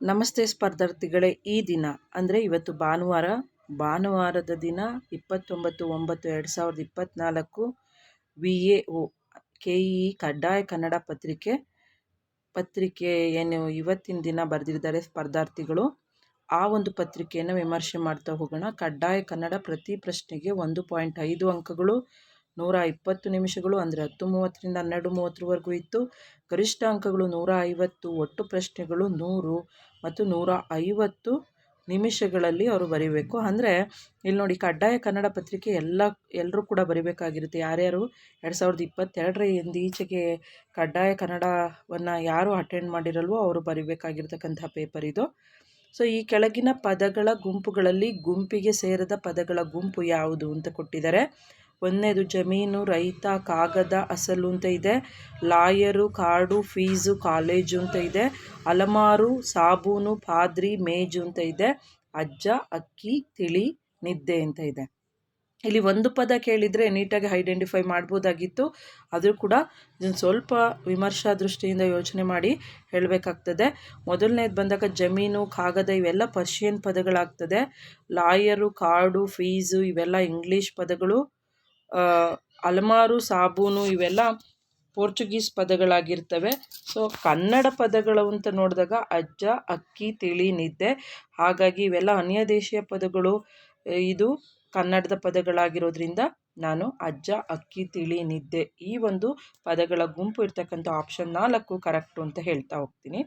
ನಮಸ್ತೆ ಸ್ಪರ್ಧಾರ್ಥಿಗಳೇ, ಈ ದಿನ, ಅಂದರೆ ಇವತ್ತು ಭಾನುವಾರ, ಭಾನುವಾರದ ದಿನ ಇಪ್ಪತ್ತೊಂಬತ್ತು ಒಂಬತ್ತು ಎರಡು ಸಾವಿರದ ಇಪ್ಪತ್ತ್ನಾಲ್ಕು V A O, K E ಕಡ್ಡಾಯ ಕನ್ನಡ ಪತ್ರಿಕೆ ಪತ್ರಿಕೆ ಏನು ಇವತ್ತಿನ ದಿನ ಬರೆದಿದ್ದಾರೆ ಸ್ಪರ್ಧಾರ್ಥಿಗಳು. ಆ ಒಂದು ಪತ್ರಿಕೆಯನ್ನು ವಿಮರ್ಶೆ ಮಾಡ್ತಾ ಹೋಗೋಣ. ಕಡ್ಡಾಯ ಕನ್ನಡ ಪ್ರತಿ ಪ್ರಶ್ನೆಗೆ ಒಂದು ಪಾಯಿಂಟ್ ಐದು ಅಂಕಗಳು, ನೂರ ಇಪ್ಪತ್ತು ನಿಮಿಷಗಳು, ಅಂದರೆ ಹತ್ತು ಮೂವತ್ತರಿಂದ ಹನ್ನೆರಡು ಮೂವತ್ತರವರೆಗೂ ಇತ್ತು. ಗರಿಷ್ಠ ಅಂಕಗಳು ನೂರ ಐವತ್ತು, ಒಟ್ಟು ಪ್ರಶ್ನೆಗಳು ನೂರು. ಮತ್ತು ನೂರ ಐವತ್ತು ನಿಮಿಷಗಳಲ್ಲಿ ಅವರು ಬರೀಬೇಕು. ಅಂದರೆ, ಇಲ್ಲಿ ನೋಡಿ ಕಡ್ಡಾಯ ಕನ್ನಡ ಪತ್ರಿಕೆ ಎಲ್ಲ, ಎಲ್ಲರೂ ಕೂಡ ಬರಿಬೇಕಾಗಿರುತ್ತೆ. ಯಾರ್ಯಾರು ಎರಡು ಸಾವಿರದ ಇಪ್ಪತ್ತೆರಡರ ಇಂದೀಚೆಗೆ ಕಡ್ಡಾಯ ಕನ್ನಡವನ್ನು ಯಾರು ಅಟೆಂಡ್ ಮಾಡಿರಲ್ವೋ ಅವರು ಬರಿಬೇಕಾಗಿರ್ತಕ್ಕಂಥ ಪೇಪರ್ ಇದು. ಸೊ ಈ ಕೆಳಗಿನ ಪದಗಳ ಗುಂಪುಗಳಲ್ಲಿ ಗುಂಪಿಗೆ ಸೇರದ ಪದಗಳ ಗುಂಪು ಯಾವುದು ಅಂತ ಕೊಟ್ಟಿದ್ದಾರೆ. ಒಂದನೇದು ಜಮೀನು, ರೈತ, ಕಾಗದ, ಅಸಲು ಅಂತ ಇದೆ. ಲಾಯರು ಕಾರ್ಡು ಫೀಸು, ಕಾಲೇಜು ಅಂತ ಇದೆ. ಅಲಮಾರು, ಸಾಬೂನು, ಪಾದ್ರಿ, ಮೇಜು ಅಂತ ಇದೆ. ಅಜ್ಜ, ಅಕ್ಕಿ, ತಿಳಿ, ನಿದ್ದೆ ಅಂತ ಇದೆ. ಇಲ್ಲಿ ಒಂದು ಪದ ಕೇಳಿದರೆ ನೀಟಾಗಿ ಐಡೆಂಟಿಫೈ ಮಾಡ್ಬೋದಾಗಿತ್ತು. ಆದರೂ ಕೂಡ ಇದನ್ನು ಸ್ವಲ್ಪ ವಿಮರ್ಶಾ ದೃಷ್ಟಿಯಿಂದ ಯೋಚನೆ ಮಾಡಿ ಹೇಳಬೇಕಾಗ್ತದೆ. ಮೊದಲನೇದು ಬಂದಾಗ ಜಮೀನು, ಕಾಗದ ಇವೆಲ್ಲ ಪರ್ಷಿಯನ್ ಪದಗಳಾಗ್ತದೆ. ಲಾಯರು ಕಾರ್ಡು ಫೀಸು ಇವೆಲ್ಲ ಇಂಗ್ಲೀಷ್ ಪದಗಳು. ಅಲಮಾರು, ಸಾಬೂನು ಇವೆಲ್ಲ ಪೋರ್ಚುಗೀಸ್ ಪದಗಳಾಗಿರ್ತವೆ. ಸೊ ಕನ್ನಡ ಪದಗಳು ಅಂತ ನೋಡಿದಾಗ ಅಜ್ಜ, ಅಕ್ಕಿ, ತಿಳಿ, ನಿದ್ದೆ. ಹಾಗಾಗಿ ಇವೆಲ್ಲ ಅನ್ಯ ದೇಶೀಯ ಪದಗಳು. ಇದು ಕನ್ನಡದ ಪದಗಳಾಗಿರೋದ್ರಿಂದ ನಾನು ಅಜ್ಜ, ಅಕ್ಕಿ, ತಿಳಿ, ನಿದ್ದೆ ಈ ಒಂದು ಪದಗಳ ಗುಂಪು ಇರ್ತಕ್ಕಂಥ ಆಪ್ಷನ್ ನಾಲ್ಕು ಕರೆಕ್ಟು ಅಂತ ಹೇಳ್ತಾ ಹೋಗ್ತೀನಿ.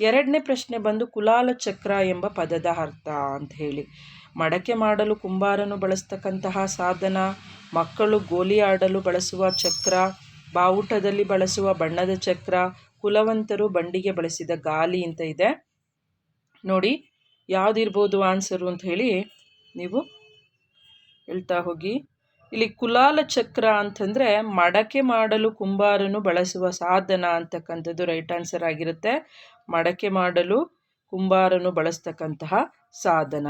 ಎರಡನೇ ಪ್ರಶ್ನೆ ಬಂದು ಕುಲಾಲ ಚಕ್ರ ಎಂಬ ಪದದ ಅರ್ಥ ಅಂತ ಹೇಳಿ. ಮಡಕೆ ಮಾಡಲು ಕುಂಬಾರನು ಬಳಸ್ತಕ್ಕಂತಹ ಸಾಧನ, ಮಕ್ಕಳು ಗೋಲಿ ಆಡಲು ಬಳಸುವ ಚಕ್ರ, ಬಾವುಟದಲ್ಲಿ ಬಳಸುವ ಬಣ್ಣದ ಚಕ್ರ, ಕುಲವಂತರು ಬಂಡಿಗೆ ಬಳಸಿದ ಗಾಲಿ ಅಂತ ಇದೆ. ನೋಡಿ, ಯಾವುದಿರ್ಬೋದು ಆನ್ಸರು ಅಂತ ಹೇಳಿ ನೀವು ಹೇಳ್ತಾ ಹೋಗಿ. ಇಲ್ಲಿ ಕುಲಾಲ ಚಕ್ರ ಅಂತಂದರೆ ಮಡಕೆ ಮಾಡಲು ಕುಂಬಾರನು ಬಳಸುವ ಸಾಧನ ಅಂತಕ್ಕಂಥದ್ದು ರೈಟ್ ಆನ್ಸರ್ ಆಗಿರುತ್ತೆ. ಮಡಕೆ ಮಾಡಲು ಕುಂಬಾರನು ಬಳಸ್ತಕ್ಕಂತಹ ಸಾಧನ.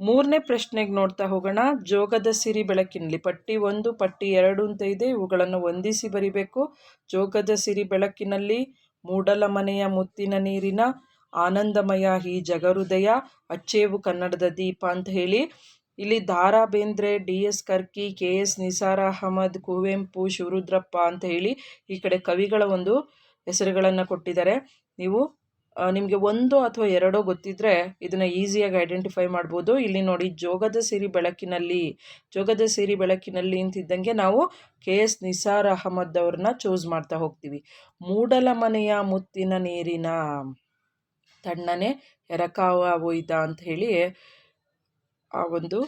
ಮೂರನೇ ಪ್ರಶ್ನೆಗೆ ನೋಡ್ತಾ ಹೋಗೋಣ. ಜೋಗದ ಸಿರಿ ಬೆಳಕಿನಲ್ಲಿ ಪಟ್ಟಿ ಒಂದು, ಪಟ್ಟಿ ಎರಡು ಅಂತ ಇದೆ. ಇವುಗಳನ್ನು ಹೊಂದಿಸಿ ಬರಿಬೇಕು. ಜೋಗದ ಸಿರಿ ಬೆಳಕಿನಲ್ಲಿ ಮೂಡಲ ಮನೆಯ ಮುತ್ತಿನ ನೀರಿನ ಆನಂದಮಯ ಈ ಜಗಹೃದಯ ಅಚ್ಚೇವು ಕನ್ನಡದ ದೀಪ ಅಂತ ಹೇಳಿ. ಇಲ್ಲಿ Dara Bendre D S Karki K S Nisar Ahmed, Kuvempu, Shivarudrappa ಅಂತ ಹೇಳಿ ಈ ಕಡೆ ಕವಿಗಳ ಒಂದು ಹೆಸರುಗಳನ್ನು ಕೊಟ್ಟಿದ್ದಾರೆ. ನೀವು ನಿಮಗೆ ಒಂದು ಅಥವಾ ಎರಡೋ ಗೊತ್ತಿದ್ದರೆ ಇದನ್ನು ಈಸಿಯಾಗಿ ಐಡೆಂಟಿಫೈ ಮಾಡ್ಬೋದು. ಇಲ್ಲಿ ನೋಡಿ, ಜೋಗದ ಸಿರಿ ಬೆಳಕಿನಲ್ಲಿ, ಜೋಗದ ಸಿರಿ ಬೆಳಕಿನಲ್ಲಿ ಅಂತಿದ್ದಂಗೆ ನಾವು ಕೆ ಎಸ್ ನಿಸಾರ್ ಅಹಮದ್ ಅವ್ರನ್ನ ಚೂಸ್ ಮಾಡ್ತಾ ಹೋಗ್ತೀವಿ. ಮೂಡಲ ಮನೆಯ ಮುತ್ತಿನ ನೀರಿನ ತಣ್ಣನೆ ಎರಕಾವ ಒಯ್ದ ಅಂತ ಹೇಳಿ ಆ ಒಂದು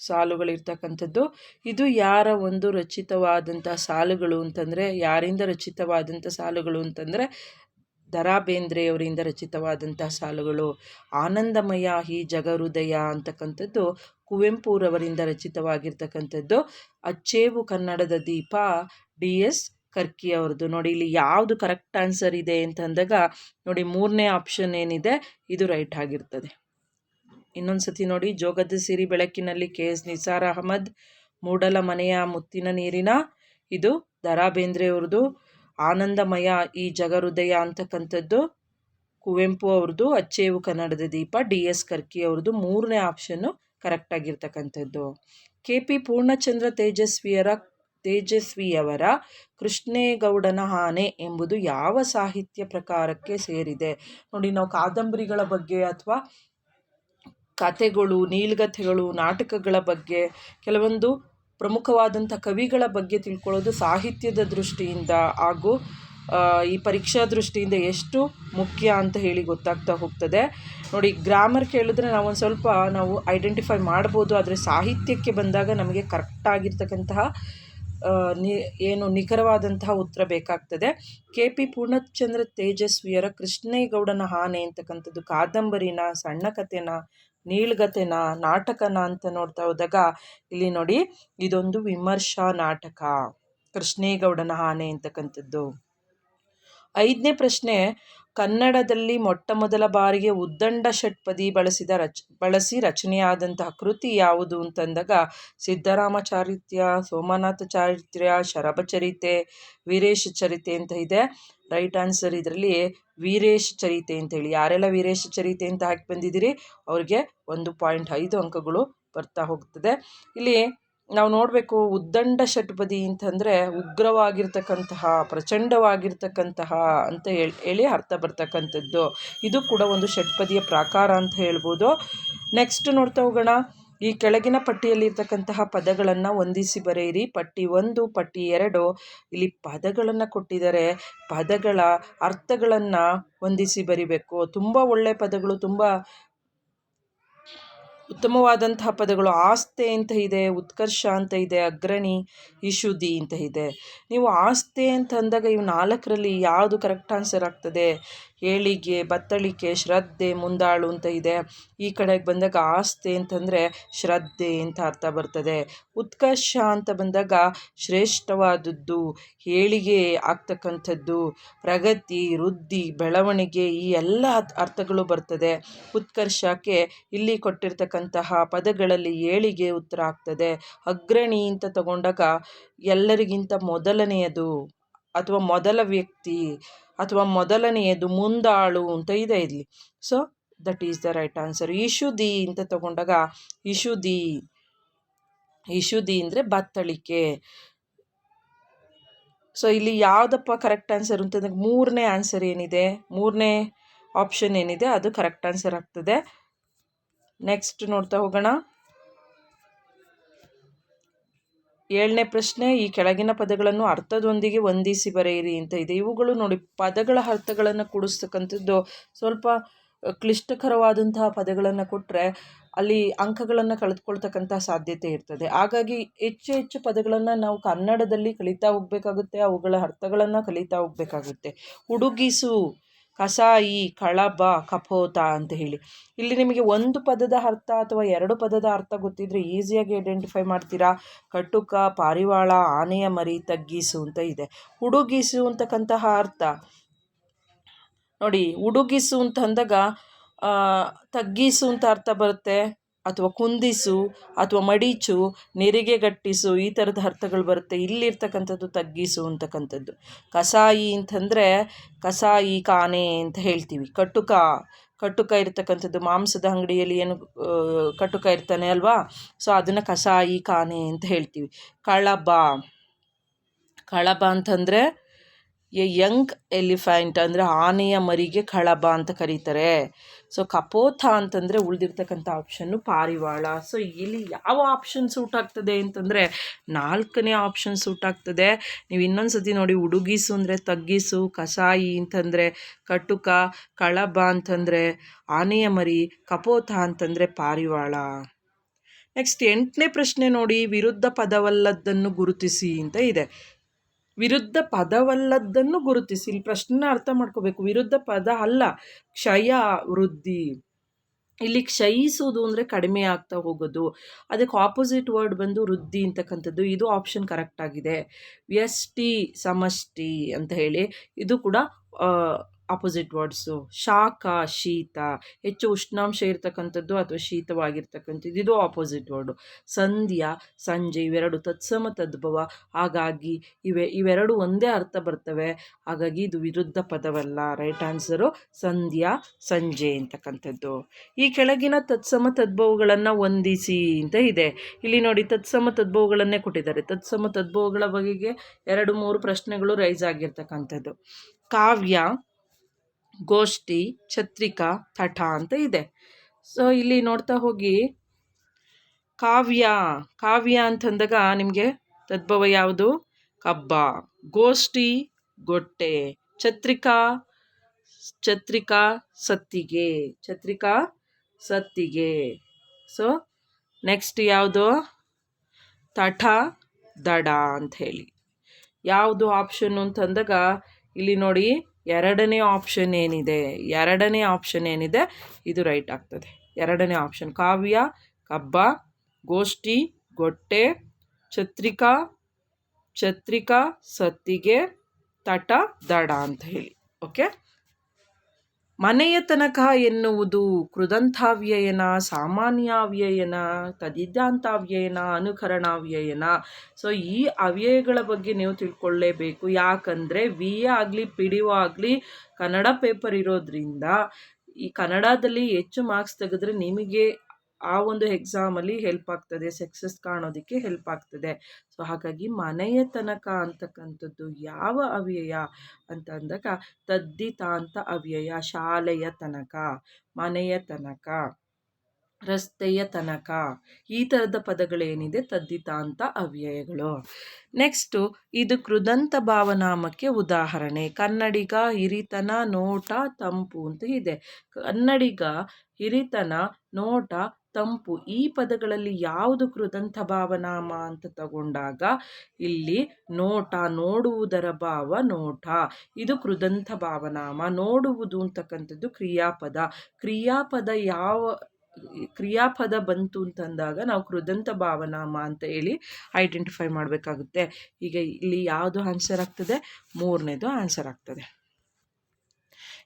ಸಾಲುಗಳಿರ್ತಕ್ಕಂಥದ್ದು. ಇದು ಯಾರ ಒಂದು ರಚಿತವಾದಂಥ ಸಾಲುಗಳು ಅಂತಂದರೆ, ಯಾರಿಂದ ರಚಿತವಾದಂಥ ಸಾಲುಗಳು ಅಂತಂದರೆ ದರಾ ಬೇಂದ್ರೆಯವರಿಂದ ರಚಿತವಾದಂತಹ ಸಾಲುಗಳು ಆನಂದಮಯ ಹಿ ಜಗಹೃದಯ ಅಂತಕ್ಕಂಥದ್ದು, ಕುವೆಂಪುರವರಿಂದ ರಚಿತವಾಗಿರ್ತಕ್ಕಂಥದ್ದು, ಅಚ್ಚೇವು ಕನ್ನಡದ ದೀಪ, ಡಿ ಎಸ್ ಕರ್ಕಿ ಅವ್ರದ್ದು. ನೋಡಿ, ಇಲ್ಲಿ ಯಾವುದು ಕರೆಕ್ಟ್ ಆನ್ಸರ್ ಇದೆ ಅಂತಂದಾಗ ನೋಡಿ, ಮೂರನೇ ಆಪ್ಷನ್ ಏನಿದೆ, ಇದು ರೈಟ್ ಆಗಿರ್ತದೆ. ಇನ್ನೊಂದು ಸತಿ ನೋಡಿ, ಜೋಗದ ಸಿರಿ ಬೆಳಕಿನಲ್ಲಿ ಕೆ ಎಸ್ ನಿಸಾರ್ ಅಹಮದ್, ಮೂಡಲ ಮನೆಯ ಮುತ್ತಿನ ನೀರಿನ, ಇದು ದರಾ ಬೇಂದ್ರೆ ಅವ್ರದ್ದು ಆನಂದಮಯ ಈ ಜಗಹೃದಯ ಅಂತಕ್ಕಂಥದ್ದು. ಕುವೆಂಪು ಅವ್ರದ್ದು, ಅಚ್ಚೇವು ಕನ್ನಡದ ದೀಪ, ಡಿ ಎಸ್ ಕರ್ಕಿ ಅವ್ರದ್ದು ಮೂರನೇ ಆಪ್ಷನ್ನು ಕರೆಕ್ಟಾಗಿರ್ತಕ್ಕಂಥದ್ದು ಕೆ ಪಿ ಪೂರ್ಣಚಂದ್ರ ತೇಜಸ್ವಿಯರ, ತೇಜಸ್ವಿಯವರ ಕೃಷ್ಣೇಗೌಡನ ಆನೆ ಎಂಬುದು ಯಾವ ಸಾಹಿತ್ಯ ಪ್ರಕಾರಕ್ಕೆ ಸೇರಿದೆ? ನೋಡಿ, ನಾವು ಕಾದಂಬರಿಗಳ ಬಗ್ಗೆ ಅಥವಾ ಕಥೆಗಳು, ನೀಲ್ಗಥೆಗಳು, ನಾಟಕಗಳ ಬಗ್ಗೆ ಕೆಲವೊಂದು ಪ್ರಮುಖವಾದಂಥ ಕವಿಗಳ ಬಗ್ಗೆ ತಿಳ್ಕೊಳ್ಳೋದು ಸಾಹಿತ್ಯದ ದೃಷ್ಟಿಯಿಂದ ಹಾಗೂ ಈ ಪರೀಕ್ಷಾ ದೃಷ್ಟಿಯಿಂದ ಎಷ್ಟು ಮುಖ್ಯ ಅಂತ ಹೇಳಿ ಗೊತ್ತಾಗ್ತಾ ಹೋಗ್ತದೆ. ನೋಡಿ, ಗ್ರಾಮರ್ ಕೇಳಿದ್ರೆ ನಾವೊಂದು ಸ್ವಲ್ಪ ನಾವು ಐಡೆಂಟಿಫೈ ಮಾಡ್ಬೋದು, ಆದರೆ ಸಾಹಿತ್ಯಕ್ಕೆ ಬಂದಾಗ ನಮಗೆ ಕರೆಕ್ಟಾಗಿರ್ತಕ್ಕಂತಹ ನಿ, ಏನು ನಿಖರವಾದಂತಹ ಉತ್ತರ ಬೇಕಾಗ್ತದೆ. ಕೆ ಪಿ ಪೂರ್ಣಚಂದ್ರ ತೇಜಸ್ವಿಯರ ಕೃಷ್ಣೇಗೌಡನ ಆನೆ ಅಂತಕ್ಕಂಥದ್ದು ಕಾದಂಬರಿನ, ಸಣ್ಣ ಕಥೆನ ನೀಳ್ಗತೆನ ನಾಟಕನ ಅಂತ ನೋಡ್ತಾ ಹೋದಾಗ, ಇಲ್ಲಿ ನೋಡಿ, ಇದೊಂದು ವಿಮರ್ಶಾ ನಾಟಕ. ಕೃಷ್ಣೇಗೌಡನ ಆನೆ ಅಂತಕ್ಕಂಥದ್ದು. ಐದನೇ ಪ್ರಶ್ನೆ, ಕನ್ನಡದಲ್ಲಿ ಮೊಟ್ಟ ಮೊದಲ ಬಾರಿಗೆ ಉದ್ದಂಡ ಷಟ್ಪದಿ ಬಳಸಿದ ರಚ, ಬಳಸಿ ರಚನೆಯಾದಂತಹ ಕೃತಿ ಯಾವುದು ಅಂತಂದಾಗ ಸಿದ್ದರಾಮಚಾರಿತ್ಯ ಸೋಮನಾಥ ಚಾರಿತ್ರ್ಯ, ಶರಭಚರಿತೆ, ವೀರೇಶ ಚರಿತೆ ಅಂತ ಇದೆ. ರೈಟ್ ಆನ್ಸರ್ ಇದರಲ್ಲಿ ವೀರೇಶ ಚರಿತೆ ಅಂತ ಹೇಳಿ ಯಾರೆಲ್ಲ ವೀರೇಶ್ ಚರಿತೆ ಅಂತ ಹಾಕಿ ಬಂದಿದ್ದೀರಿ, ಅವ್ರಿಗೆ ಒಂದು ಪಾಯಿಂಟ್ ಐದು ಅಂಕಗಳು ಬರ್ತಾ ಹೋಗ್ತದೆ. ಇಲ್ಲಿ ನಾವು ನೋಡಬೇಕು, ಉದ್ದಂಡ ಷಟ್ಪದಿ ಅಂತಂದರೆ ಉಗ್ರವಾಗಿರ್ತಕ್ಕಂತಹ, ಪ್ರಚಂಡವಾಗಿರ್ತಕ್ಕಂತಹ ಅಂತ ಹೇಳಿ ಹೇಳಿ ಅರ್ಥ ಬರ್ತಕ್ಕಂಥದ್ದು. ಇದು ಕೂಡ ಒಂದು ಷಟ್ಪದಿಯ ಪ್ರಾಕಾರ ಅಂತ ಹೇಳ್ಬೋದು. ನೆಕ್ಸ್ಟ್ ನೋಡ್ತಾ ಹೋಗೋಣ. ಈ ಕೆಳಗಿನ ಪಟ್ಟಿಯಲ್ಲಿರ್ತಕ್ಕಂತಹ ಪದಗಳನ್ನು ಹೊಂದಿಸಿ ಬರೆಯಿರಿ. ಪಟ್ಟಿ ಒಂದು, ಪಟ್ಟಿ ಎರಡು. ಇಲ್ಲಿ ಪದಗಳನ್ನು ಕೊಟ್ಟಿದ್ದಾರೆ. ಪದಗಳ ಅರ್ಥಗಳನ್ನು ಹೊಂದಿಸಿ ಬರಿಬೇಕು. ತುಂಬ ಒಳ್ಳೆಯ ಪದಗಳು, ತುಂಬ ಉತ್ತಮವಾದಂತಹ ಪದಗಳು. ಆಸ್ತೆ ಅಂತ ಇದೆ, ಉತ್ಕರ್ಷ ಅಂತ ಇದೆ, ಅಗ್ರಣಿ ಇಶುದಿ ಅಂತ ಇದೆ. ನೀವು ಆಸ್ತೆ ಅಂತ ಅಂದಾಗ ಇವು ನಾಲ್ಕರಲ್ಲಿ ಯಾವುದು ಕರೆಕ್ಟ್ ಆನ್ಸರ್ ಆಗ್ತದೆ? ಏಳಿಗೆ ಬತ್ತಳಿಕೆ ಶ್ರದ್ಧೆ ಮುಂದಾಳು ಅಂತ ಇದೆ. ಈ ಕಡೆಗೆ ಬಂದಾಗ ಆಸ್ತಿ ಅಂತಂದರೆ ಶ್ರದ್ಧೆ ಅಂತ ಅರ್ಥ ಬರ್ತದೆ. ಉತ್ಕರ್ಷ ಅಂತ ಬಂದಾಗ ಶ್ರೇಷ್ಠವಾದದ್ದು, ಏಳಿಗೆ ಆಗ್ತಕ್ಕಂಥದ್ದು, ಪ್ರಗತಿ, ವೃದ್ಧಿ, ಬೆಳವಣಿಗೆ ಈ ಎಲ್ಲ ಅರ್ಥಗಳು ಬರ್ತದೆ. ಉತ್ಕರ್ಷಕ್ಕೆ ಇಲ್ಲಿ ಕೊಟ್ಟಿರ್ತಕ್ಕಂತಹ ಪದಗಳಲ್ಲಿ ಏಳಿಗೆ ಉತ್ತರ ಆಗ್ತದೆ. ಅಗ್ರಣಿ ಅಂತ ತಗೊಂಡಾಗ ಎಲ್ಲರಿಗಿಂತ ಮೊದಲನೆಯದು. ಅಥವಾ ಮೊದಲ ವ್ಯಕ್ತಿ ಅಥವಾ ಮೊದಲನೆಯದು ಮುಂದಾಳು ಅಂತ ಇದೆ ಇಲ್ಲಿ. So that is the right answer ಇಶುದಿ ಅಂತ ತಗೊಂಡಾಗ ಇಶುದಿ ಇಶುದಿ ಅಂದರೆ ಬತ್ತಳಿಕೆ. ಸೊ ಇಲ್ಲಿ ಯಾವುದಪ್ಪ ಕರೆಕ್ಟ್ ಆನ್ಸರ್ ಅಂತಂದ್ರೆ ಮೂರನೇ ಆನ್ಸರ್ ಏನಿದೆ? ಮೂರನೇ ಆಪ್ಷನ್ ಏನಿದೆ? ಅದು ಕರೆಕ್ಟ್ ಆನ್ಸರ್ ಆಗ್ತದೆ. ನೆಕ್ಸ್ಟ್ ನೋಡ್ತಾ ಹೋಗೋಣ. ಏಳನೇ ಪ್ರಶ್ನೆ, ಈ ಕೆಳಗಿನ ಪದಗಳನ್ನು ಅರ್ಥದೊಂದಿಗೆ ಹೊಂದಿಸಿ ಬರೆಯಿರಿ ಅಂತ ಇದೆ. ಇವುಗಳು ನೋಡಿ, ಪದಗಳ ಅರ್ಥಗಳನ್ನು ಕೂಡಿಸ್ತಕ್ಕಂಥದ್ದು ಸ್ವಲ್ಪ ಕ್ಲಿಷ್ಟಕರವಾದಂತಹ ಪದಗಳನ್ನು ಕೊಟ್ಟರೆ ಅಲ್ಲಿ ಅಂಕಗಳನ್ನು ಕಳೆದುಕೊಳ್ತಕ್ಕಂಥ ಸಾಧ್ಯತೆ ಇರ್ತದೆ. ಹಾಗಾಗಿ ಹೆಚ್ಚು ಹೆಚ್ಚು ಪದಗಳನ್ನು ನಾವು ಕನ್ನಡದಲ್ಲಿ ಕಲಿತಾ ಹೋಗಬೇಕಾಗುತ್ತೆ, ಅವುಗಳ ಅರ್ಥಗಳನ್ನು ಕಲಿತಾ ಹೋಗಬೇಕಾಗುತ್ತೆ. ಹುಡುಗಿಸು ಕಸಾಯಿ, ಕಳಬ, ಕಪೋತ ಅಂತ ಹೇಳಿ. ಇಲ್ಲಿ ನಿಮಗೆ ಒಂದು ಪದದ ಅರ್ಥ ಅಥವಾ ಎರಡು ಪದದ ಅರ್ಥ ಗೊತ್ತಿದ್ರೆ ಈಸಿಯಾಗಿ ಐಡೆಂಟಿಫೈ ಮಾಡ್ತೀರಾ. ಕಟುಕ, ಪಾರಿವಾಳ, ಆನೆಯ ಮರಿ, ತಗ್ಗಿಸು ಅಂತ ಇದೆ. ಹುಡುಗಿಸು ಅಂತಕ್ಕಂತಹ ಅರ್ಥ. ನೋಡಿ, ಹುಡುಗಿಸು ಅಂತ ಅಂದಾಗ ತಗ್ಗಿಸು ಅಂತ ಅರ್ಥ ಬರುತ್ತೆ. ಅಥವಾ ಕುಂದಿಸು ಅಥವಾ ಮಡಿಚು, ನೆರಿಗೆ ಗಟ್ಟಿಸು, ಈ ಥರದ ಅರ್ಥಗಳು ಬರುತ್ತೆ. ಇಲ್ಲಿರ್ತಕ್ಕಂಥದ್ದು ತಗ್ಗಿಸು ಅಂತಕ್ಕಂಥದ್ದು. ಕಸಾಯಿ ಅಂತಂದರೆ ಕಸಾಯಿ ಕಾನೆ ಅಂತ ಹೇಳ್ತೀವಿ. ಕಟುಕ ಕಟುಕ ಇರ್ತಕ್ಕಂಥದ್ದು. ಮಾಂಸದ ಅಂಗಡಿಯಲ್ಲಿ ಏನು ಕಟುಕ ಇರ್ತಾನೆ ಅಲ್ವಾ? ಸೊ ಅದನ್ನು ಕಸಾಯಿ ಕಾನೆ ಅಂತ ಹೇಳ್ತೀವಿ. ಕಳಬ ಕಳಬ ಅಂತಂದರೆ ಎ ಯಂಗ್ ಎಲಿಫೆಂಟ್ ಅಂದರೆ ಆನೆಯ ಮರಿಗೆ ಕಳಬ ಅಂತ ಕರೀತಾರೆ. ಸೊ ಕಪೋಥ ಅಂತಂದರೆ ಉಳಿದಿರ್ತಕ್ಕಂಥ ಆಪ್ಷನ್ನು ಪಾರಿವಾಳ. ಸೊ ಇಲ್ಲಿ ಯಾವ ಆಪ್ಷನ್ ಸೂಟ್ ಆಗ್ತದೆ ಅಂತಂದರೆ ನಾಲ್ಕನೇ ಆಪ್ಷನ್ ಸೂಟ್ ಆಗ್ತದೆ. ನೀವು ಇನ್ನೊಂದು ಸತಿ ನೋಡಿ ಉಡುಗಿಸು ಅಂದರೆ ತಗ್ಗಿಸು, ಕಸಾಯಿ ಅಂತಂದರೆ ಕಟುಕ, ಕಳಬ ಅಂತಂದರೆ ಆನೆಯ ಮರಿ, ಕಪೋಥ ಅಂತಂದರೆ ಪಾರಿವಾಳ. ನೆಕ್ಸ್ಟ್ ಎಂಟನೇ ಪ್ರಶ್ನೆ ನೋಡಿ ವಿರುದ್ಧ ಪದವಲ್ಲದ್ದನ್ನು ಗುರುತಿಸಿ ಅಂತ ಇದೆ. ವಿರುದ್ಧ ಪದವಲ್ಲದ್ದನ್ನು ಗುರುತಿಸಿ. ಇಲ್ಲಿ ಪ್ರಶ್ನೆ ಅರ್ಥ ಮಾಡ್ಕೋಬೇಕು. ವಿರುದ್ಧ ಪದ ಅಲ್ಲ, ಕ್ಷಯ ವೃದ್ಧಿ. ಇಲ್ಲಿ ಕ್ಷಯಿಸುವುದು ಅಂದರೆ ಕಡಿಮೆ ಆಗ್ತಾ ಹೋಗೋದು. ಅದಕ್ಕೆ ಆಪೋಸಿಟ್ ವರ್ಡ್ ಬಂದು ವೃದ್ಧಿ ಅಂತಕ್ಕಂಥದ್ದು. ಇದು ಆಪ್ಷನ್ ಕರೆಕ್ಟ್ ಆಗಿದೆ. ವ್ಯಷ್ಟಿ, ಸಮಷ್ಟಿ ಅಂತ ಹೇಳಿ. ಇದು ಕೂಡ ಆಪೋಸಿಟ್ ವರ್ಡ್ಸು ಶಾಖ, ಶೀತ, ಹೆಚ್ಚು ಉಷ್ಣಾಂಶ ಇರತಕ್ಕಂಥದ್ದು ಅಥವಾ ಶೀತವಾಗಿರ್ತಕ್ಕಂಥದ್ದು, ಇದು ಆಪೋಸಿಟ್ ವರ್ಡು ಸಂಧ್ಯಾ, ಸಂಜೆ ಇವೆರಡು ತತ್ಸಮ ತದ್ಭವ. ಹಾಗಾಗಿ ಇವೆ, ಇವೆರಡು ಒಂದೇ ಅರ್ಥ ಬರ್ತವೆ. ಹಾಗಾಗಿ ಇದು ವಿರುದ್ಧ ಪದವಲ್ಲ. ರೈಟ್ ಆನ್ಸರು ಸಂಧ್ಯಾ, ಸಂಜೆ ಅಂತಕ್ಕಂಥದ್ದು. ಈ ಕೆಳಗಿನ ತತ್ಸಮ ತದ್ಭವಗಳನ್ನು ಹೊಂದಿಸಿ ಅಂತ ಇದೆ. ಇಲ್ಲಿ ನೋಡಿ ತತ್ಸಮ ತದ್ಭವಗಳನ್ನೇ ಕೊಟ್ಟಿದ್ದಾರೆ. ತತ್ಸಮ ತದ್ಭವಗಳ ಬಗೆಗೆ ಎರಡು, ಮೂರು ಪ್ರಶ್ನೆಗಳು ರೈಸ್ ಆಗಿರ್ತಕ್ಕಂಥದ್ದು. ಕಾವ್ಯ ಗೋಷ್ಠಿ, ಛತ್ರಿಕಾ, ತಟ ಅಂತ ಇದೆ. ಸೊ ಇಲ್ಲಿ ನೋಡ್ತಾ ಹೋಗಿ, ಕಾವ್ಯ. ಕಾವ್ಯ ಅಂತಂದಾಗ ನಿಮಗೆ ತದ್ಭವ ಯಾವುದು? ಕಬ್ಬ. ಗೋಷ್ಠಿ, ಗೊಟ್ಟೆ. ಛತ್ರಿಕಾ ಛತ್ರಿಕಾ, ಸತ್ತಿಗೆ. ಛತ್ರಿಕಾ, ಸತ್ತಿಗೆ. ಸೊ ನೆಕ್ಸ್ಟ್ ಯಾವುದು? ತಠ, ದಡ ಅಂತ ಹೇಳಿ. ಯಾವುದು ಆಪ್ಷನ್ ಅಂತಂದಾಗ, ಇಲ್ಲಿ ನೋಡಿ ಎರಡನೇ ಆಪ್ಷನ್ ಏನಿದೆ? ಎರಡನೇ ಆಪ್ಷನ್ ಏನಿದೆ? ಇದು ರೈಟ್ ಆಗ್ತದೆ. ಎರಡನೇ ಆಪ್ಷನ್ ಕಾವ್ಯ, ಕಬ್ಬ, ಗೋಷ್ಠಿ, ಗೊಟ್ಟೆ, ಛತ್ರಿಕಾ ಛತ್ರಿಕಾ ಸತ್ತಿಗೆ ತಟ, ದಡ ಅಂತ ಹೇಳಿ. ಓಕೆ ಮನೆಯ ತನಕ ಎನ್ನುವುದು ಕೃದಂತಾವ್ಯಯನ ಸಾಮಾನ್ಯಾವ್ಯಯನ ತದಿದ್ದಾಂತಾವ್ಯಯನ ಅನುಕರಣಾವ್ಯಯನ. ಸೊ ಈ ಅವ್ಯಯಗಳ ಬಗ್ಗೆ ನೀವು ತಿಳ್ಕೊಳ್ಳೇಬೇಕು. ಯಾಕಂದರೆ ವಿ ಎ ಆಗಲಿ ಪಿ ಡಿ ಒ ಆಗಲಿ, ಕನ್ನಡ ಪೇಪರ್ ಇರೋದ್ರಿಂದ ಈ ಕನ್ನಡದಲ್ಲಿ ಹೆಚ್ಚು ಮಾರ್ಕ್ಸ್ ತೆಗೆದ್ರೆ ನಿಮಗೆ ಆ ಒಂದು ಎಕ್ಸಾಮಲ್ಲಿ ಹೆಲ್ಪ್ ಆಗ್ತದೆ ಸಕ್ಸಸ್ ಕಾಣೋದಕ್ಕೆ ಹೆಲ್ಪ್ ಆಗ್ತದೆ. ಸೊ ಹಾಗಾಗಿ ಮನೆಯ ತನಕ ಅಂತಕ್ಕಂಥದ್ದು ಯಾವ ಅವ್ಯಯ ಅಂತ ಅಂದಾಗ, ತದ್ದಿತಾಂತ ಅವ್ಯಯ, ಶಾಲೆಯ ತನಕ, ಮನೆಯ ತನಕ. ರಸ್ತೆಯ ತನಕ. ಈ ಥರದ ಪದಗಳೇನಿದೆ? ತದ್ದಿತಾಂತ ಅವ್ಯಯಗಳು. ನೆಕ್ಸ್ಟು ಇದು ಕೃದಂತ ಭಾವನಾಮಕ್ಕೆ ಉದಾಹರಣೆ. ಕನ್ನಡಿಗ, ಹಿರಿತನ, ನೋಟ, ತಂಪು ಅಂತ ಇದೆ. ಕನ್ನಡಿಗ, ಹಿರಿತನ, ನೋಟ, ತಂಪು ಈ ಪದಗಳಲ್ಲಿ ಯಾವುದು ಕೃದಂತ ಭಾವನಾಮ ಅಂತ ತಗೊಂಡಾಗ ಇಲ್ಲಿ ನೋಟ, ನೋಡುವುದರ ಭಾವ ನೋಟ. ಇದು ಕೃದಂತ ಭಾವನಾಮ. ನೋಡುವುದು ಅಂತಕ್ಕಂಥದ್ದು ಕ್ರಿಯಾಪದ. ಕ್ರಿಯಾಪದ ಯಾವ ಕ್ರಿಯಾಪದ ಬಂತು ಅಂತಂದಾಗ ನಾವು ಕೃದಂತ ಭಾವನಾಮ ಅಂತ ಹೇಳಿ ಐಡೆಂಟಿಫೈ ಮಾಡಬೇಕಾಗುತ್ತೆ. ಈಗ ಇಲ್ಲಿ ಯಾವುದು ಆನ್ಸರ್ ಆಗ್ತದೆ? ಮೂರನೇದು ಆನ್ಸರ್ ಆಗ್ತದೆ.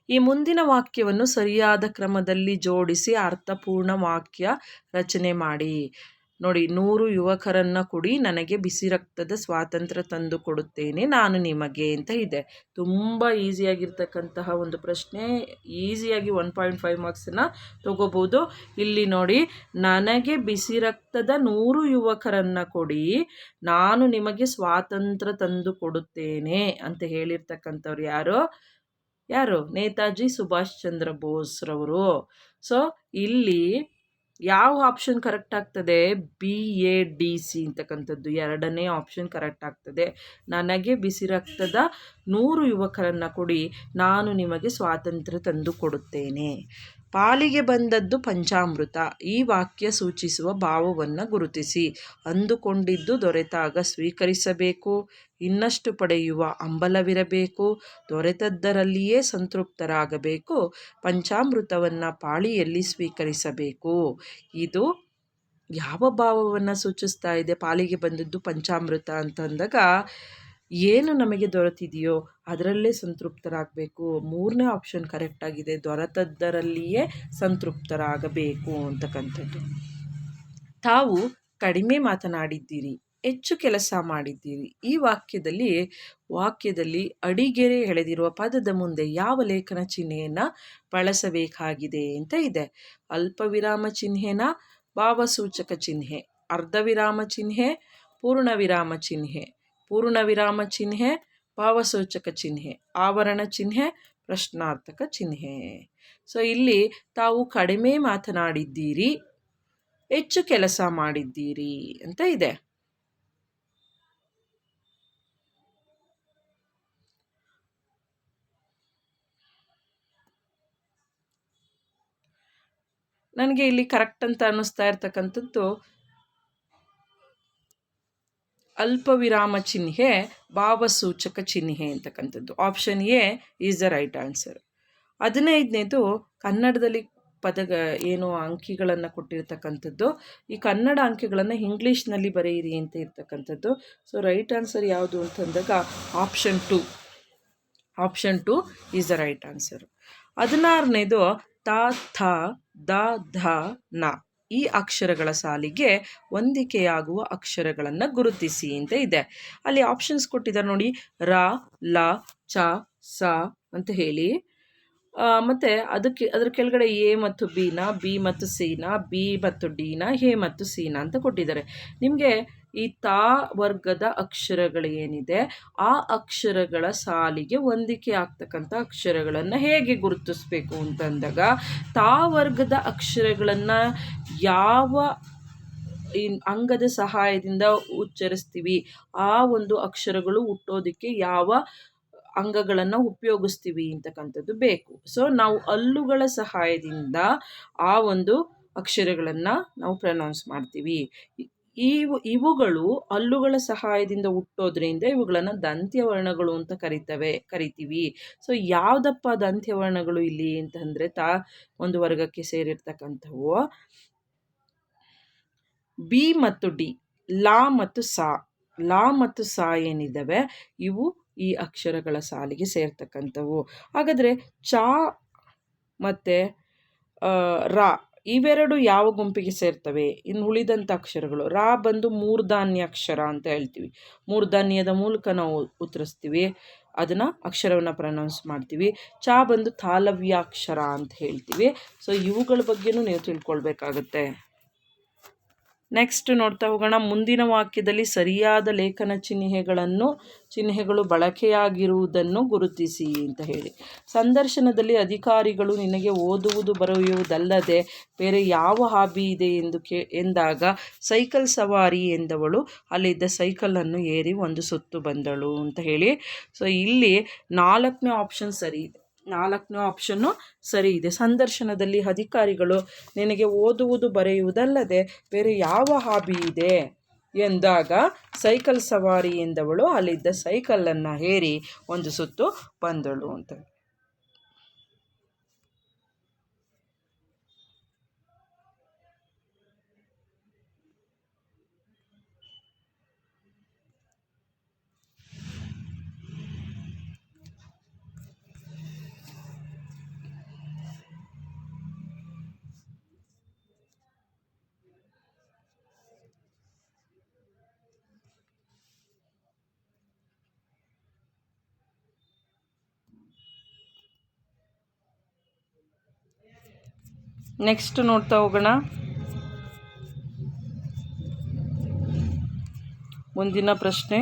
ಈ ಮುಂದಿನ ವಾಕ್ಯವನ್ನು ಸರಿಯಾದ ಕ್ರಮದಲ್ಲಿ ಜೋಡಿಸಿ ಅರ್ಥಪೂರ್ಣ ವಾಕ್ಯ ರಚನೆ ಮಾಡಿ. ನೋಡಿ, ನೂರು ಯುವಕರನ್ನು ಕೊಡಿ ನನಗೆ ಬಿಸಿ ರಕ್ತದ ಸ್ವಾತಂತ್ರ್ಯ ತಂದು ಕೊಡುತ್ತೇನೆ, ನಾನು ನಿಮಗೆ ಅಂತ ಇದೆ. ತುಂಬ ಈಸಿಯಾಗಿರ್ತಕ್ಕಂತಹ ಒಂದು ಪ್ರಶ್ನೆ, ಈಸಿಯಾಗಿ ಒನ್ ಪಾಯಿಂಟ್ ಫೈವ್ ಮಾರ್ಕ್ಸನ್ನು ತಗೋಬೋದು. ಇಲ್ಲಿ ನೋಡಿ, ನನಗೆ ಬಿಸಿ ರಕ್ತದ ನೂರು ಯುವಕರನ್ನು ಕೊಡಿ, ನಾನು ನಿಮಗೆ ಸ್ವಾತಂತ್ರ್ಯ ತಂದು ಕೊಡುತ್ತೇನೆ ಅಂತ ಹೇಳಿರ್ತಕ್ಕಂಥವ್ರು ಯಾರು? ಯಾರು? ನೇತಾಜಿ ಸುಭಾಷ್ ಚಂದ್ರ ಬೋಸ್ರವರು ಸೊ ಇಲ್ಲಿ ಯಾವ ಆಪ್ಷನ್ ಕರೆಕ್ಟ್ ಆಗ್ತದೆ? ಬಿ ಎ ಡಿ ಸಿ ಅಂತಕ್ಕಂಥದ್ದು ಎರಡನೇ ಆಪ್ಷನ್ ಕರೆಕ್ಟ್ ಆಗ್ತದೆ. ನನಗೆ ಬಿಸಿ ರಕ್ತದ ನೂರು ಯುವಕರನ್ನು ಕೊಡಿ. ನಾನು ನಿಮಗೆ ಸ್ವಾತಂತ್ರ್ಯ ತಂದು ಕೊಡುತ್ತೇನೆ. ಪಾಲಿಗೆ ಬಂದದ್ದು ಪಂಚಾಮೃತ. ಈ ವಾಕ್ಯ ಸೂಚಿಸುವ ಭಾವವನ್ನು ಗುರುತಿಸಿ. ಅಂದುಕೊಂಡಿದ್ದು ದೊರೆತಾಗ ಸ್ವೀಕರಿಸಬೇಕು. ಇನ್ನಷ್ಟು ಪಡೆಯುವ ಅಂಬಲವಿರಬೇಕು. ದೊರೆತದ್ದರಲ್ಲಿಯೇ ಸಂತೃಪ್ತರಾಗಬೇಕು. ಪಂಚಾಮೃತವನ್ನು ಪಾಳಿಯಲ್ಲಿ ಸ್ವೀಕರಿಸಬೇಕು. ಇದು ಯಾವ ಭಾವವನ್ನು ಸೂಚಿಸ್ತಾ ಇದೆ? ಪಾಲಿಗೆ ಬಂದದ್ದು ಪಂಚಾಮೃತ ಅಂತಂದಾಗ ಏನು ನಮಗೆ ದೊರೆತಿದೆಯೋ ಅದರಲ್ಲೇ ಸಂತೃಪ್ತರಾಗಬೇಕು. ಮೂರನೇ ಆಪ್ಷನ್ ಕರೆಕ್ಟಾಗಿದೆ ದೊರೆತದ್ದರಲ್ಲಿಯೇ ಸಂತೃಪ್ತರಾಗಬೇಕು ಅಂತಕ್ಕಂಥದ್ದು. ತಾವು ಕಡಿಮೆ ಮಾತನಾಡಿದ್ದೀರಿ, ಹೆಚ್ಚು ಕೆಲಸ ಮಾಡಿದ್ದೀರಿ. ಈ ವಾಕ್ಯದಲ್ಲಿ ವಾಕ್ಯದಲ್ಲಿ ಅಡಿಗೆರೆ ಎಳೆದಿರುವ ಪದದ ಮುಂದೆ ಯಾವ ಲೇಖನ ಚಿಹ್ನೆಯನ್ನು ಬಳಸಬೇಕಾಗಿದೆ ಅಂತ ಇದೆ. ಅಲ್ಪ ವಿರಾಮ ಚಿಹ್ನೆನ ಭಾವಸೂಚಕ ಚಿಹ್ನೆ ಅರ್ಧ ವಿರಾಮ ಚಿಹ್ನೆ ಪೂರ್ಣ ವಿರಾಮ ಚಿಹ್ನೆ. ಪೂರ್ಣ ವಿರಾಮ ಚಿಹ್ನೆ ಭಾವಸೂಚಕ ಚಿಹ್ನೆ, ಆವರಣ ಚಿಹ್ನೆ, ಪ್ರಶ್ನಾರ್ಥಕ ಚಿಹ್ನೆ. ಸೊ ಇಲ್ಲಿ ತಾವು ಕಡಿಮೆ ಮಾತನಾಡಿದ್ದೀರಿ, ಹೆಚ್ಚು ಕೆಲಸ ಮಾಡಿದ್ದೀರಿ ಅಂತ ಇದೆ. ನನಗೆ ಇಲ್ಲಿ ಕರೆಕ್ಟ್ ಅಂತ ಅನ್ನಿಸ್ತಾ ಇರ್ತಕ್ಕಂಥದ್ದು ಅಲ್ಪ ವಿರಾಮ ಚಿಹ್ನೆ, ಭಾವಸೂಚಕ ಚಿಹ್ನೆ ಅಂತಕ್ಕಂಥದ್ದು. Option A is the right answer ಹದಿನೈದನೇದು ಕನ್ನಡದಲ್ಲಿ ಪದ ಏನು ಅಂಕಿಗಳನ್ನು ಕೊಟ್ಟಿರ್ತಕ್ಕಂಥದ್ದು. ಈ ಕನ್ನಡ ಅಂಕಿಗಳನ್ನು ಇಂಗ್ಲೀಷ್ನಲ್ಲಿ ಬರೆಯಿರಿ ಅಂತ ಇರ್ತಕ್ಕಂಥದ್ದು. ಸೊ ರೈಟ್ ಆನ್ಸರ್ ಯಾವುದು ಅಂತಂದಾಗ option two option two is the right answer ಹದಿನಾರನೇದು ತ, ಥ, ದ, ಧ, ನ. ಈ ಅಕ್ಷರಗಳ ಸಾಲಿಗೆ ಹೊಂದಿಕೆಯಾಗುವ ಅಕ್ಷರಗಳನ್ನು ಗುರುತಿಸಿ ಅಂತ ಇದೆ. ಅಲ್ಲಿ ಆಪ್ಷನ್ಸ್ ಕೊಟ್ಟಿದ್ದಾರೆ ನೋಡಿ. ರ, ಲ, ಚ, ಸ ಅಂತ ಹೇಳಿ. ಮತ್ತು ಅದಕ್ಕೆ, ಅದ್ರ ಕೆಳಗಡೆ ಎ ಮತ್ತು ಬಿನ ಬಿ ಮತ್ತು ಸಿನ ಬಿ ಮತ್ತು ಡಿನ ಎ ಮತ್ತು ಸಿನ ಅಂತ ಕೊಟ್ಟಿದ್ದಾರೆ. ನಿಮಗೆ ಈ ತಾ ವರ್ಗದ ಅಕ್ಷರಗಳೇನಿದೆ, ಆ ಅಕ್ಷರಗಳ ಸಾಲಿಗೆ ಹೊಂದಿಕೆ ಆಗ್ತಕ್ಕಂಥ ಅಕ್ಷರಗಳನ್ನು ಹೇಗೆ ಗುರುತಿಸ್ಬೇಕು ಅಂತಂದಾಗ, ತಾ ವರ್ಗದ ಅಕ್ಷರಗಳನ್ನು ಯಾವ ಅಂಗದ ಸಹಾಯದಿಂದ ಉಚ್ಚರಿಸ್ತೀವಿ, ಆ ಒಂದು ಅಕ್ಷರಗಳು ಹುಟ್ಟೋದಕ್ಕೆ ಯಾವ ಅಂಗಗಳನ್ನು ಉಪಯೋಗಿಸ್ತೀವಿ ಅಂತಕ್ಕಂಥದ್ದು ಬೇಕು. ಸೊ, ನಾವು ಹಲ್ಲುಗಳ ಸಹಾಯದಿಂದ ಆ ಒಂದು ಅಕ್ಷರಗಳನ್ನು ನಾವು ಪ್ರನೌನ್ಸ್ ಮಾಡ್ತೀವಿ. ಇವು, ಇವುಗಳು ಹಲ್ಲುಗಳ ಸಹಾಯದಿಂದ ಹುಟ್ಟೋದ್ರಿಂದ ಇವುಗಳನ್ನು ದಂತ್ಯವರ್ಣಗಳು ಅಂತ ಕರಿತವೆ, ಕರಿತೀವಿ. ಸೊ ಯಾವುದಪ್ಪ ದಂತ್ಯವರ್ಣಗಳು ಇಲ್ಲಿ ಅಂತಂದರೆ ತಾ, ಒಂದು ವರ್ಗಕ್ಕೆ ಸೇರಿರ್ತಕ್ಕಂಥವು. ಬಿ ಮತ್ತು ಡಿ, ಲಾ ಮತ್ತು ಸಾ, ಲಾ ಮತ್ತು ಸಾ ಏನಿದ್ದಾವೆ, ಇವು ಈ ಅಕ್ಷರಗಳ ಸಾಲಿಗೆ ಸೇರ್ತಕ್ಕಂಥವು. ಹಾಗಾದರೆ ಚಾ ಮತ್ತು ರಾ ಇವೆರಡು ಯಾವ ಗುಂಪಿಗೆ ಸೇರ್ತವೆ? ಇನ್ನು ಉಳಿದಂಥ ಅಕ್ಷರಗಳು. ರಾ ಬಂದು ಮೂರ್ಧಾನ್ಯ ಅಕ್ಷರ ಅಂತ ಹೇಳ್ತೀವಿ. ಮೂರ್ಧಾನ್ಯದ ಮೂಲಕ ನಾವು ಉತ್ತರಿಸ್ತೀವಿ. ಅದನ್ನು ಅಕ್ಷರವನ್ನು ಪ್ರನೌನ್ಸ್ ಮಾಡ್ತೀವಿ. ಚಾ ಬಂದು ತಾಲವ್ಯಾಕ್ಷರ ಅಂತ ಹೇಳ್ತೀವಿ. ಸೊ ಇವುಗಳ ಬಗ್ಗೆಯೂ ನೀವು ತಿಳ್ಕೊಳ್ಬೇಕಾಗತ್ತೆ. ನೆಕ್ಸ್ಟ್ ನೋಡ್ತಾ ಹೋಗೋಣ. ಮುಂದಿನ ವಾಕ್ಯದಲ್ಲಿ ಸರಿಯಾದ ಲೇಖನ ಚಿಹ್ನೆಗಳನ್ನು, ಚಿಹ್ನೆಗಳು ಬಳಕೆಯಾಗಿರುವುದನ್ನು ಗುರುತಿಸಿ ಅಂತ ಹೇಳಿ. ಸಂದರ್ಶನದಲ್ಲಿ ಅಧಿಕಾರಿಗಳು ನಿನಗೆ ಓದುವುದು ಬರೆಯುವುದಲ್ಲದೆ ಬೇರೆ ಯಾವ ಹಾಬಿ ಇದೆ ಎಂದು ಕೇ, ಎಂದಾಗ ಸೈಕಲ್ ಸವಾರಿ ಎಂದವಳು ಅಲ್ಲಿದ್ದ ಸೈಕಲನ್ನು ಏರಿ ಒಂದು ಸುತ್ತು ಬಂದಳು ಅಂತ ಹೇಳಿ. ಸೊ ಇಲ್ಲಿ ನಾಲ್ಕನೇ ಆಪ್ಷನ್ ಸರಿ ಇದೆ. ನಾಲ್ಕನೇ ಆಪ್ಷನ್ನು ಸರಿ ಇದೆ. ಸಂದರ್ಶನದಲ್ಲಿ ಅಧಿಕಾರಿಗಳು ನಿನಗೆ ಓದುವುದು ಬರೆಯುವುದಲ್ಲದೆ ಬೇರೆ ಯಾವ ಹಾಬಿ ಇದೆ? ಎಂದಾಗ ಸೈಕಲ್ ಸವಾರಿ ಎಂದವಳು ಅಲ್ಲಿದ್ದ ಸೈಕಲನ್ನು ಹೇರಿ ಒಂದು ಸುತ್ತು ಬಂದಳು ಅಂತ. ನೆಕ್ಸ್ಟ್ ನೋಡ್ತಾ ಹೋಗೋಣ. ಮುಂದಿನ ಪ್ರಶ್ನೆ.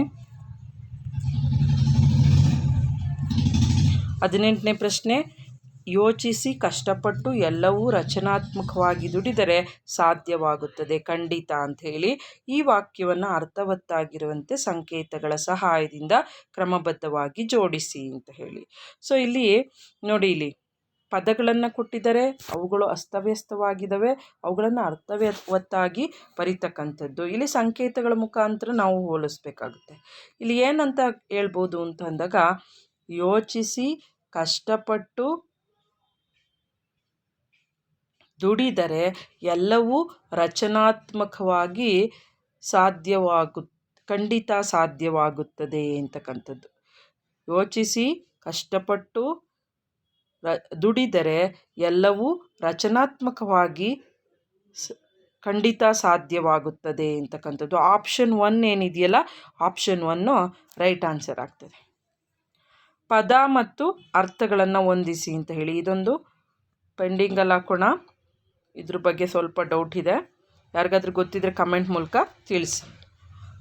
ಹದಿನೆಂಟನೇ ಪ್ರಶ್ನೆ. ಯೋಚಿಸಿ ಕಷ್ಟಪಟ್ಟು ಎಲ್ಲವೂ ರಚನಾತ್ಮಕವಾಗಿ ದುಡಿದರೆ ಸಾಧ್ಯವಾಗುತ್ತದೆ. ಖಂಡಿತ ಅಂತ ಹೇಳಿ ಈ ವಾಕ್ಯವನ್ನು ಅರ್ಥವತ್ತಾಗಿರುವಂತೆ ಸಂಕೇತಗಳ ಸಹಾಯದಿಂದ ಕ್ರಮಬದ್ಧವಾಗಿ ಜೋಡಿಸಿ ಅಂತ ಹೇಳಿ. ಸೊ ಇಲ್ಲಿ ನೋಡಿ ಇಲ್ಲಿ. ಪದಗಳನ್ನು ಕೊಟ್ಟಿದ್ದಾರೆ. ಅವುಗಳು ಅಸ್ತವ್ಯಸ್ತವಾಗಿದ್ದಾವೆ ಅವುಗಳನ್ನು ಅರ್ಥವತ್ತಾಗಿ ಬರಿತಕ್ಕಂಥದ್ದು. ಇಲ್ಲಿ ಸಂಕೇತಗಳ ಮುಖಾಂತರ ನಾವು ಹೋಲಿಸ್ಬೇಕಾಗುತ್ತೆ. ಇಲ್ಲಿ ಏನಂತ ಹೇಳ್ಬೋದು ಅಂತ ಅಂದಾಗ, ಯೋಚಿಸಿ, ಕಷ್ಟಪಟ್ಟು ದುಡಿದರೆ ಎಲ್ಲವೂ ರಚನಾತ್ಮಕವಾಗಿ ಸಾಧ್ಯವಾಗು, ಖಂಡಿತ ಸಾಧ್ಯವಾಗುತ್ತದೆ ಅಂತಕ್ಕಂಥದ್ದು. ಯೋಚಿಸಿ, ಕಷ್ಟಪಟ್ಟು ರ, ದುಡಿದರೆ ಎಲ್ಲವೂ ರಚನಾತ್ಮಕವಾಗಿ ಸ, ಖಂಡಿತ ಸಾಧ್ಯವಾಗುತ್ತದೆ ಅಂತಕ್ಕಂಥದ್ದು. ಆಪ್ಷನ್ ಒನ್ ಏನಿದೆಯಲ್ಲ ಆಪ್ಷನ್ ಒನ್ನು ರೈಟ್ ಆನ್ಸರ್ ಆಗ್ತದೆ. ಪದ ಮತ್ತು ಅರ್ಥಗಳನ್ನು ಹೊಂದಿಸಿ ಅಂತ ಹೇಳಿ. ಇದೊಂದು ಪೆಂಡಿಂಗಲ್ಲಿ ಹಾಕೋಣ ಇದ್ರ ಬಗ್ಗೆ ಸ್ವಲ್ಪ ಡೌಟ್ ಇದೆ. ಯಾರಿಗಾದ್ರೂ ಗೊತ್ತಿದ್ರೆ ಕಮೆಂಟ್ ಮೂಲಕ ತಿಳಿಸಿ.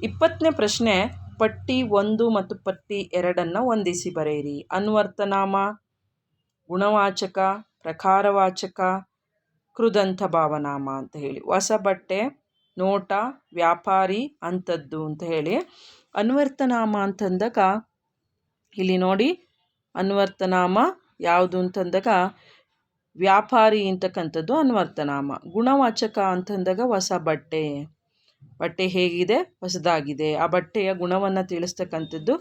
ಇಪ್ಪತ್ತನೇ ಪ್ರಶ್ನೆ, ಪಟ್ಟಿ ಒಂದು ಮತ್ತು ಪಟ್ಟಿ ಎರಡನ್ನು ಹೊಂದಿಸಿ ಬರೆಯಿರಿ. ಅನ್ವರ್ತನಾಮ ಗುಣವಾಚಕ, ಪ್ರಕಾರವಾಚಕ ಕೃದಂಥ ಭಾವನಾಮ ಅಂತ ಹೇಳಿ. ಹೊಸ ಬಟ್ಟೆ, ನೋಟ, ವ್ಯಾಪಾರಿ ಅಂಥದ್ದು ಅಂತ ಹೇಳಿ. ಅನ್ವರ್ತನಾಮ ಅಂತಂದಾಗ, ಇಲ್ಲಿ ನೋಡಿ, ಅನ್ವರ್ತನಾಮ ಯಾವುದು ಅಂತಂದಾಗ, ವ್ಯಾಪಾರಿ ಅಂತಕ್ಕಂಥದ್ದು ಅನ್ವರ್ತನಾಮ. ಗುಣವಾಚಕ ಅಂತಂದಾಗ ಹೊಸ ಬಟ್ಟೆ. ಬಟ್ಟೆ ಹೇಗಿದೆ? ಹೊಸದಾಗಿದೆ. ಆ ಬಟ್ಟೆಯ ಗುಣವನ್ನು ತಿಳಿಸ್ತಕ್ಕಂಥದ್ದು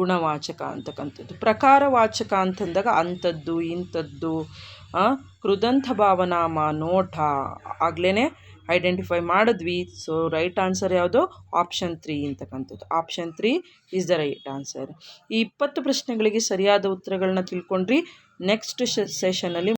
ಗುಣವಾಚಕ ಅಂತಕ್ಕಂಥದ್ದು. ಪ್ರಕಾರವಾಚಕ ಅಂತಂದಾಗ ಅಂಥದ್ದು, ಇಂಥದ್ದು ಕೃದಂಥ ಭಾವನಾಮ ನೋಟ ಆಗ್ಲೇ ಐಡೆಂಟಿಫೈ ಮಾಡಿದ್ವಿ. ಸೊ ರೈಟ್ ಆನ್ಸರ್ ಯಾವುದು? ಆಪ್ಷನ್ ತ್ರೀ ಅಂತಕ್ಕಂಥದ್ದು. Option three is the right answer ಈ ಇಪ್ಪತ್ತು ಪ್ರಶ್ನೆಗಳಿಗೆ ಸರಿಯಾದ ಉತ್ತರಗಳನ್ನ ತಿಳ್ಕೊಂಡ್ರಿ. ನೆಕ್ಸ್ಟ್ ಸೆಷನಲ್ಲಿ